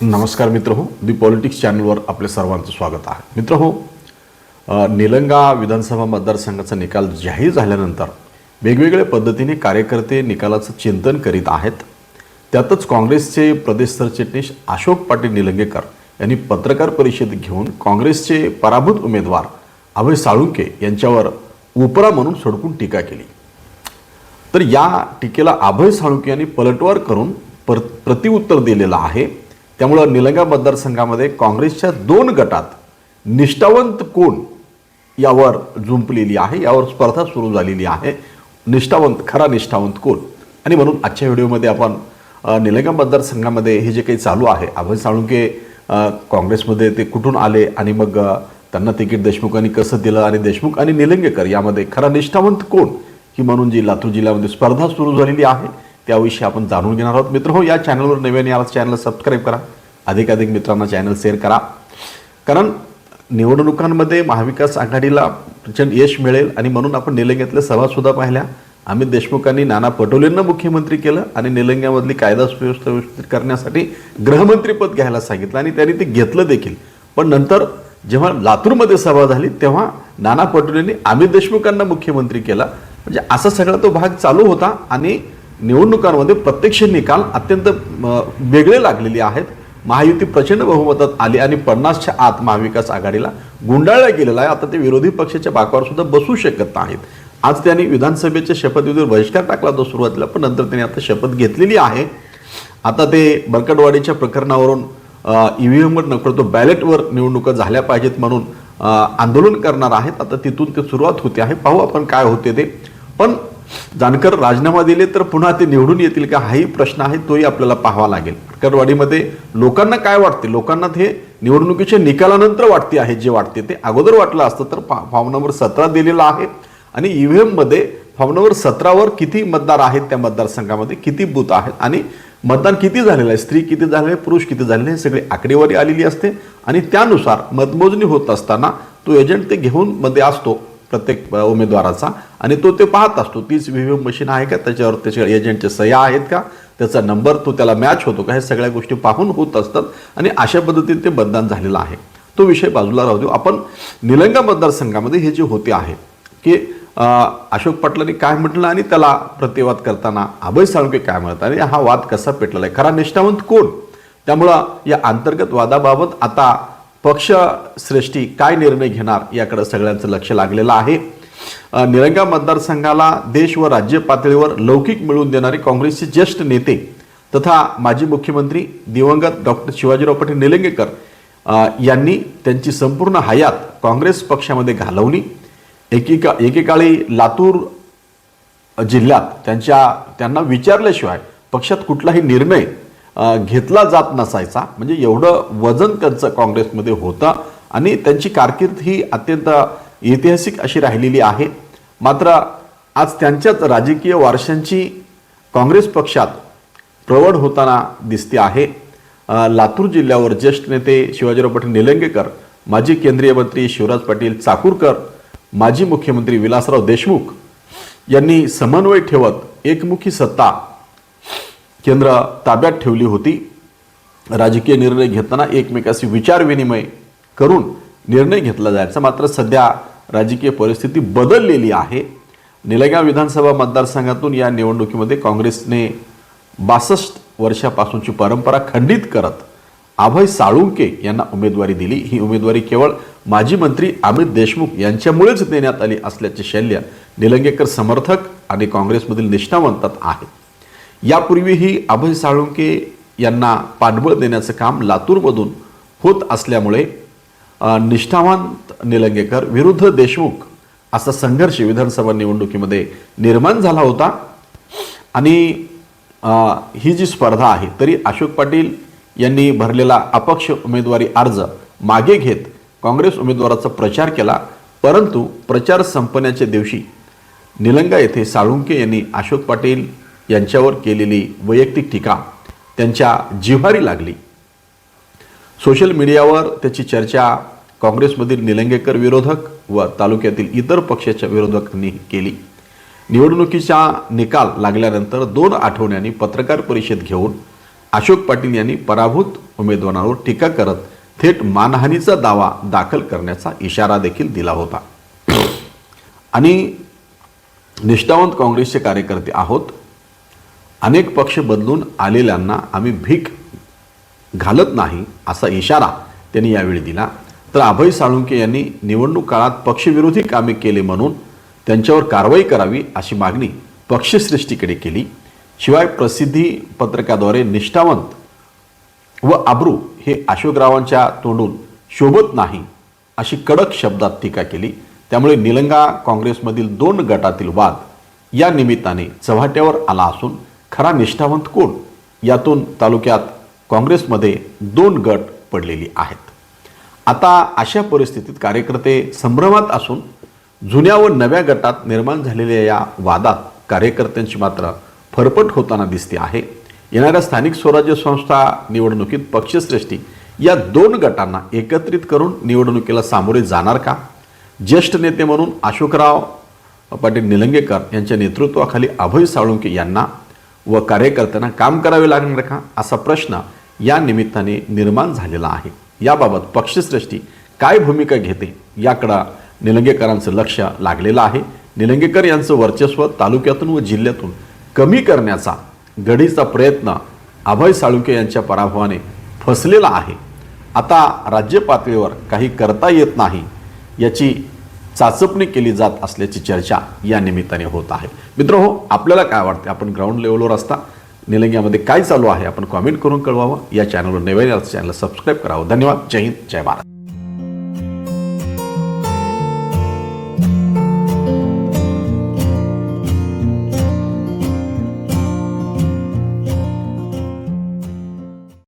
नमस्कार मित्र हो दी पॉलिटिक्स चॅनलवर आपले सर्वांचं स्वागत आहे. मित्र हो निलंगा विधानसभा मतदारसंघाचा निकाल जाहीर झाल्यानंतर वेगवेगळ्या पद्धतीने कार्यकर्ते निकालाचं चिंतन करीत आहेत. त्यातच काँग्रेसचे प्रदेश सरचिटणीस अशोक पाटील निलंगेकर यांनी पत्रकार परिषद घेऊन काँग्रेसचे पराभूत उमेदवार अभय साळुंके यांच्यावर उपरा म्हणून सडकून टीका केली. तर या टीकेला अभय साळुंके यांनी पलटवार करून पर प्रतिउत्तर दिलेलं आहे. त्यामुळं निलंगा मतदारसंघामध्ये काँग्रेसच्या दोन गटात निष्ठावंत कोण यावर जुंपलेली आहे यावर स्पर्धा सुरू झालेली आहे. निष्ठावंत खरा निष्ठावंत कोण? आणि म्हणून आजच्या व्हिडिओमध्ये आपण निलंगा मतदारसंघामध्ये हे जे काही चालू आहे अभय साळुंके काँग्रेसमध्ये ते कुठून आले आणि मग त्यांना तिकीट देशमुखांनी कसं दिलं आणि देशमुख आणि निलंगेकर यामध्ये खरा निष्ठावंत कोण? ही म्हणून जी लातूर जिल्ह्यामध्ये स्पर्धा सुरू झालेली आहे. त्याविषयी आपण जाणून घेणार आहोत. मित्र हो या चॅनलवर नव्याने याला चॅनल सबस्क्राईब करा. अधिकाधिक मित्रांना चॅनल शेअर करा. कारण निवडणुकांमध्ये महाविकास आघाडीला प्रचंड यश मिळेल आणि म्हणून आपण निलंग्यातल्या सभासुद्धा पाहिल्या. अमित देशमुखांनी नाना पटोलेंना मुख्यमंत्री केलं आणि निलंग्यामधली कायदा सुव्यवस्था व्यवस्थित करण्यासाठी गृहमंत्रीपद घ्यायला सांगितलं आणि त्यांनी ते घेतलं देखील. पण नंतर जेव्हा लातूरमध्ये सभा झाली तेव्हा नाना पटोलेंनी अमित देशमुखांना मुख्यमंत्री केला. म्हणजे असा सगळा तो भाग चालू होता आणि निवडणुकांमध्ये प्रत्यक्ष निकाल अत्यंत वेगळे लागलेले आहेत. महायुती प्रचंड बहुमतात आली आणि पन्नासच्या आत महाविकास आघाडीला गुंडाळला गेलेला आहे. आता ते विरोधी पक्षाच्या बाकावर सुद्धा बसू शकत नाहीत. आज त्यांनी विधानसभेच्या शपथविधीवर बहिष्कार टाकला होता सुरुवातीला पण नंतर त्यांनी आता शपथ घेतलेली आहे. आता ते बरकटवाडीच्या प्रकरणावरून ई व्ही एमवर नको तो बॅलेटवर निवडणुका झाल्या पाहिजेत म्हणून आंदोलन करणार आहेत. आता तिथून ते सुरुवात होते आहे. पाहू आपण काय होते ते. पण जानकर राजीनामा दिले तर पुन्हा ते निवडून येतील का? हाही प्रश्न आहे तोही आपल्याला पाहावा लागेल. करवाडीमध्ये लोकांना काय वाटते? लोकांना ते निवडणुकीच्या निकालानंतर वाटते आहे जे वाटते ते. अगोदर वाटलं असतं तर फा- फॉर्म नंबर सतरा दिलेला आहे आणि ई व्ही एममध्ये फॉर्म नंबर सतरावर किती मतदार आहेत त्या मतदारसंघामध्ये? किती बूथ आहेत? आणि मतदान किती झालेलं आहे? स्त्री किती झालेले आहे? पुरुष किती झालेले आहे? हे सगळी आकडेवारी आलेली असते. आणि त्यानुसार मतमोजणी होत असताना तो एजंट ते घेऊन मध्ये असतो. प्रत्येक उमेदवाराचा. आणि तो ते पाहत असतो तीच व्ही व्ही एम मशीन आहे का त्याच्यावर त्याच्या एजंटच्या सह्या आहेत का त्याचा नंबर तो त्याला मॅच होतो का हे सगळ्या गोष्टी पाहून होत असतात. आणि अशा पद्धतीने ते मतदान झालेलं आहे. तो विषय बाजूला राहू देऊ. आपण निलंगा मतदारसंघामध्ये हे जे होते आहे की अशोक पाटलांनी काय म्हटलं आणि त्याला प्रतिवाद करताना अभय साळुंके काय म्हणतात आणि हा वाद कसा पेटलेला आहे? खरा निष्ठावंत कोण? त्यामुळं या अंतर्गत वादाबाबत आता पक्ष श्रेष्ठी काय निर्णय घेणार याकडे सगळ्यांचं लक्ष लागलेलं आहे. निरंगा मतदारसंघाला देश व राज्य पातळीवर लौकिक मिळवून देणारे काँग्रेसचे ज्येष्ठ नेते तथा माजी मुख्यमंत्री दिवंगत डॉक्टर शिवाजीराव पाटील निलंगेकर यांनी त्यांची संपूर्ण हयात काँग्रेस पक्षामध्ये घालवली. एकेका एकेकाळी लातूर जिल्ह्यात त्यांच्या त्यांना विचारल्याशिवाय पक्षात कुठलाही निर्णय घेतला जात नसायचा. म्हणजे एवढं वजन त्यांचं काँग्रेसमध्ये होतं आणि त्यांची कारकीर्द ही अत्यंत ऐतिहासिक अशी राहिलेली आहे. मात्र आज त्यांच्याच राजकीय वारशांची काँग्रेस पक्षात प्रवड होताना दिसते आहे. लातूर जिल्ह्यावर ज्येष्ठ नेते शिवाजीराव पाटील निलंगेकर माजी केंद्रीय मंत्री शिवराज पाटील चाकूरकर माजी मुख्यमंत्री विलासराव देशमुख यांनी समन्वय ठेवत एकमुखी सत्ता केंद्र ताब्यात ठेवली होती. राजकीय निर्णय घेताना एकमेकाशी विचारविनिमय करून निर्णय घेतला जायचा. मात्र सध्या राजकीय परिस्थिती बदललेली आहे. निलगाव विधानसभा मतदारसंघातून या निवडणुकीमध्ये काँग्रेसने बासष्ट वर्षापासूनची परंपरा खंडित करत अभय साळुंके यांना उमेदवारी दिली. ही उमेदवारी केवळ माजी मंत्री अमित देशमुख यांच्यामुळेच देण्यात आली असल्याचे शल्य निलंगेकर समर्थक आणि काँग्रेसमधील निष्ठावंतात आहे. यापूर्वीही अभय साळुंके यांना पाठबळ देण्याचं काम लातूरमधून होत असल्यामुळे निष्ठावंत निलंगेकर विरुद्ध देशमुख असा संघर्ष विधानसभा निवडणुकीमध्ये निर्माण झाला होता. आणि ही जी स्पर्धा आहे तरी अशोक पाटील यांनी भरलेला अपक्ष उमेदवारी अर्ज मागे घेत काँग्रेस उमेदवाराचा प्रचार केला. परंतु प्रचार संपण्याच्या दिवशी निलंगा येथे साळुंके यांनी अशोक पाटील यांच्यावर केलेली वैयक्तिक टीका त्यांच्या जिव्हारी लागली. सोशल मीडियावर त्याची चर्चा काँग्रेसमधील निलंगेकर विरोधक व तालुक्यातील इतर पक्षाच्या विरोधकांनी केली. निवडणुकीचा निकाल लागल्यानंतर दोन आठवड्यांनी पत्रकार परिषद घेऊन अशोक पाटील यांनी पराभूत उमेदवारांवर टीका करत थेट मानहानीचा दावा दाखल करण्याचा इशारा देखील दिला होता. आणि निष्ठावंत काँग्रेसचे कार्यकर्ते आहोत अनेक पक्ष बदलून आलेल्यांना आम्ही भीक घालत नाही असा इशारा त्यांनी यावेळी दिला. तर अभय साळुंके यांनी निवडणूक काळात पक्षविरोधी कामे केले म्हणून त्यांच्यावर कारवाई करावी अशी मागणी पक्षश्रेष्ठीकडे केली. शिवाय प्रसिद्धी पत्रकाद्वारे निष्ठावंत व आब्रू हे अशोकरावांच्या तोंडून शोभत नाही अशी कडक शब्दात टीका केली. त्यामुळे निलंगा काँग्रेसमधील दोन गटातील वाद या निमित्ताने चव्हाट्यावर आला असून खरा निष्ठावंत कोण? यातून तालुक्यात काँग्रेसमध्ये दोन गट पडलेली आहेत. आता अशा परिस्थितीत कार्यकर्ते संभ्रमात असून जुन्या व नव्या गटात निर्माण झालेल्या या वादात कार्यकर्त्यांची मात्र फरफट होताना दिसते आहे. येणाऱ्या स्थानिक स्वराज्य संस्था निवडणुकीत पक्षश्रेष्ठी या दोन गटांना एकत्रित करून निवडणुकीला सामोरे जाणार का? ज्येष्ठ नेते म्हणून अशोकराव पाटील निलंगेकर यांच्या नेतृत्वाखाली अभय साळुंके यांना व कार्यकर्त्यांना काम करावे लागणार का? असा प्रश्न या निमित्ताने निर्माण झालेला आहे. याबाबत पक्षश्रेष्ठी काय भूमिका घेते याकडं निलंगेकरांचं लक्ष लागलेलं आहे. निलंगेकर यांचं वर्चस्व तालुक्यातून व जिल्ह्यातून कमी करण्याचा गडीचा प्रयत्न अभय साळुंके यांच्या पराभवाने फसलेला आहे. आता राज्य पातळीवर काही करता येत नाही याची चाचपणी केली जात असल्याची चर्चा या निमित्ताने होत आहे. मित्र हो आपल्याला काय वाटते आपण ग्राउंड लेवलवर असता. निलंग्यामध्ये काय चालू आहे? आपण कॉमेंट करून कळवावं. या चॅनलवर नवीन चॅनल सबस्क्राईब करावं. धन्यवाद. जय हिंद. जय भारत.